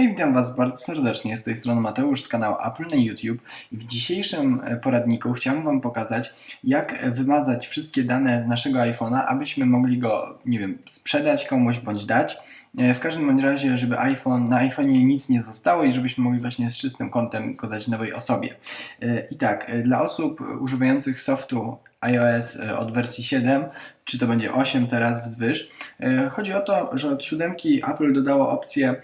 Hej, witam Was bardzo serdecznie. Z tej strony Mateusz z kanału Apple na YouTube w dzisiejszym e, poradniku chciałem Wam pokazać, jak wymazać wszystkie dane z naszego iPhone'a, abyśmy mogli go, nie wiem, sprzedać komuś bądź dać. E, W każdym bądź razie, żeby iPhone, na iPhone'ie nic nie zostało i żebyśmy mogli właśnie z czystym kontem go dać nowej osobie. E, I tak, dla osób używających softu iOS od wersji 7, czy to będzie 8 teraz wzwyż, chodzi o to, że od siódemki Apple dodało opcję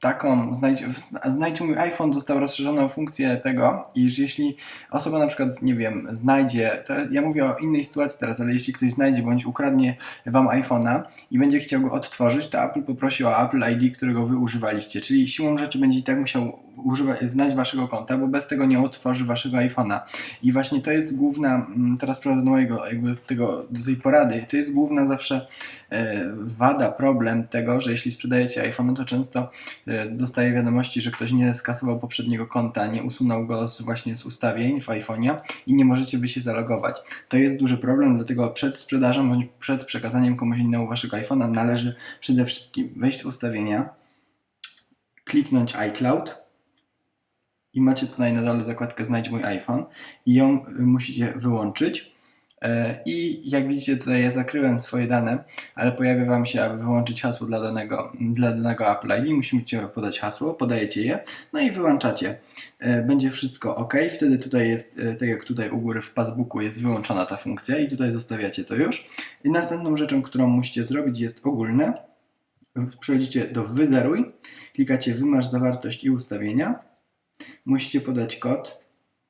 taką, znajdź, mój iPhone, została rozszerzona funkcję tego, iż jeśli osoba na przykład, nie wiem, znajdzie, ja mówię o innej sytuacji teraz, ale jeśli ktoś znajdzie bądź ukradnie Wam iPhone'a i będzie chciał go odtworzyć, to Apple poprosi o Apple ID, którego Wy używaliście, czyli siłą rzeczy będzie i tak musiał znać Waszego konta, bo bez tego nie otworzy Waszego iPhone'a. I właśnie to jest główna, mm, teraz przechodzę do mojego, jakby tego, do tej porady, to jest główna zawsze e, wada, problem tego, że jeśli sprzedajecie iPhone, to często e, dostaje wiadomości, że ktoś nie skasował poprzedniego konta, nie usunął go z, właśnie z ustawień w iPhone'ie i nie możecie wy się zalogować. To jest duży problem, dlatego przed sprzedażą bądź przed przekazaniem komuś innemu waszego iPhone'a należy przede wszystkim wejść w ustawienia, kliknąć iCloud, i macie tutaj na dole zakładkę Znajdź mój iPhone i ją y, musicie wyłączyć. E, I jak widzicie tutaj ja zakryłem swoje dane, ale pojawia Wam się, aby wyłączyć hasło dla danego, dla danego Apple ID, musicie podać hasło, podajecie je, no i wyłączacie. E, Będzie wszystko ok, wtedy tutaj jest, e, tak jak tutaj u góry w passbooku jest wyłączona ta funkcja i tutaj zostawiacie to już. I następną rzeczą, którą musicie zrobić jest ogólne. Przechodzicie do wyzeruj, klikacie wymasz zawartość i ustawienia. Musicie podać kod.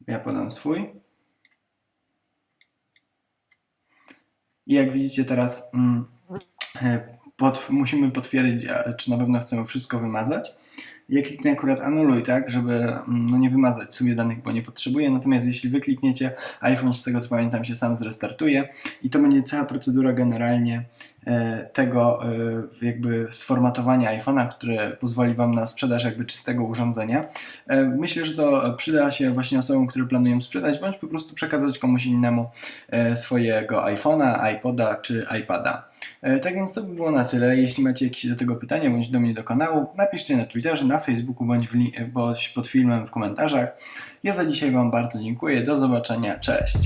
Ja podam swój. I jak widzicie teraz mm, e, pod, musimy potwierdzić, czy na pewno chcemy wszystko wymazać. Ja kliknę akurat anuluj, tak, żeby mm, no, nie wymazać sobie danych, bo nie potrzebuję. Natomiast jeśli wy klikniecie, iPhone z tego co pamiętam się sam zrestartuje i to będzie cała procedura generalnie tego e, jakby sformatowania iPhone'a, które pozwoli Wam na sprzedaż jakby czystego urządzenia. E, Myślę, że to przyda się właśnie osobom, które planują sprzedać, bądź po prostu przekazać komuś innemu e, swojego iPhone'a, iPoda czy iPada. E, Tak więc to by było na tyle. Jeśli macie jakieś do tego pytania, bądź do mnie do kanału, napiszcie na Twitterze, na Facebooku, bądź, bądź pod filmem w komentarzach. Ja za dzisiaj Wam bardzo dziękuję. Do zobaczenia. Cześć.